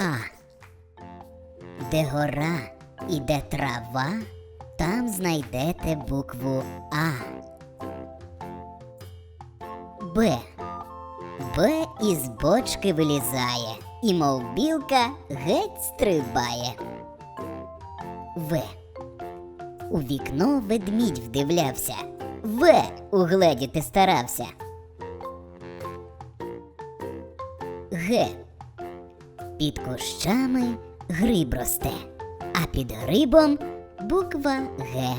А. Де гора і де трава, там знайдете букву А. Б. Б із бочки вилізає, і мов білка геть стрибає. В. У вікно ведмідь вдивлявся. В. Угледіти старався. Г. Під кущами гриб росте, а під грибом буква Г.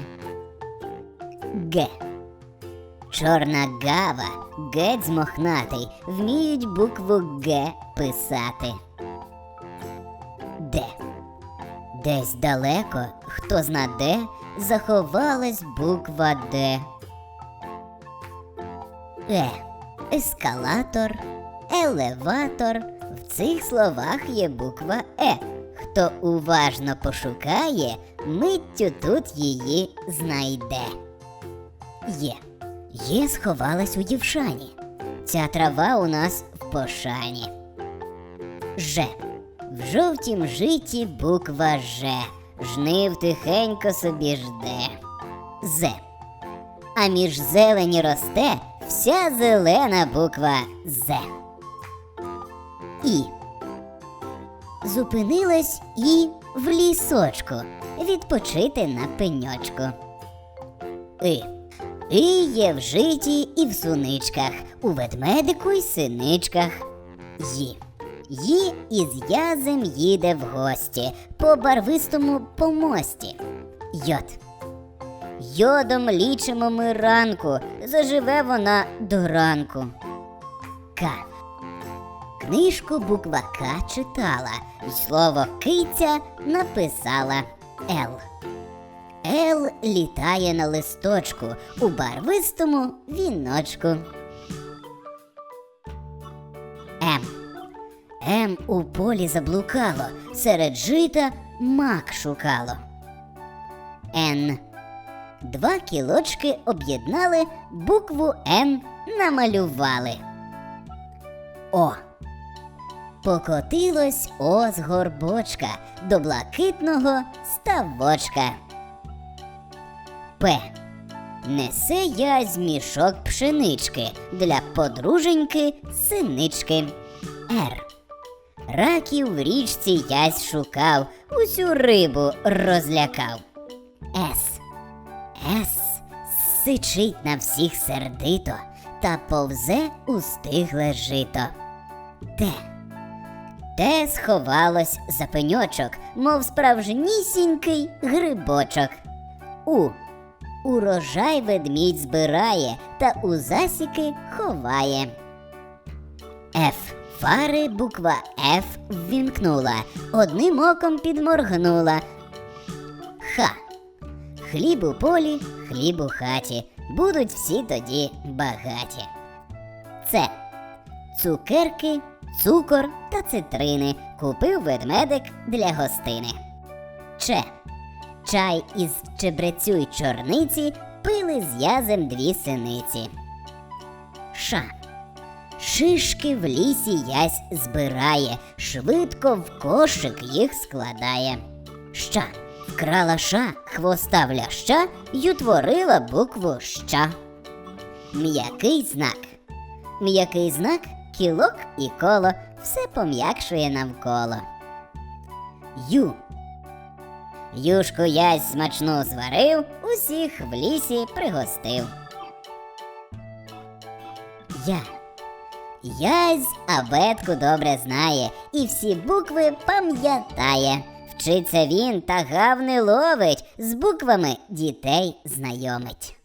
Г. Чорна гава, геть змохнатий, вміють букву Г писати. Д. Десь далеко, хто зна де, заховалась буква Д. Е. Ескалатор, елеватор. В цих словах є буква Е. Хто уважно пошукає, миттю тут її знайде. Є. Є сховалась у дівшані. Ця трава у нас в пошані. Ж. В жовтім житі буква Ж. Жнив тихенько собі жде. З. А між зелені росте вся зелена буква З. І. Зупинилась і в лісочку відпочити на пеньочку. І. І є в житі і в суничках, у ведмедику й синичках. Ї. Ї із язем їде в гості по барвистому помості. Йод. Йодом лічимо ми ранку, заживе вона до ранку. К. Книжку буква К читала, й слово киця написала Л. Ел літає на листочку у барвистому віночку. М. М у полі заблукало, серед жита мак шукало. Н. Два кілочки об'єднали, букву Н намалювали. О. Покотилось О з горбочка до блакитного ставочка. П. Несе я з мішок пшенички для подруженьки синички. Р. Раків в річці ясь шукав, усю рибу розлякав. С. С. Сичить на всіх сердито та повзе у стигле жито. Т. Те сховалось за пеньочок, мов справжнісінький грибочок. У. Урожай ведмідь збирає та у засіки ховає. Ф. Фари буква Ф ввімкнула, одним оком підморгнула. Х. Хліб у полі, хліб у хаті. Будуть всі тоді багаті. Це цукерки, цукор та цитрини. Купив ведмедик для гостини. Че. Чай із чебрецю й чорниці пили з язем дві синиці. Ша. Шишки в лісі ясь збирає, швидко в кошик їх складає. Ща вкрала ша хвоста в ляща й утворила букву ща. М'який знак. М'який знак кілок і коло все пом'якшує навколо. Ю. Юшку ясь смачну зварив, усіх в лісі пригостив. Я. Язь абетку добре знає і всі букви пам'ятає. Вчиться він та гав не ловить, з буквами дітей знайомить.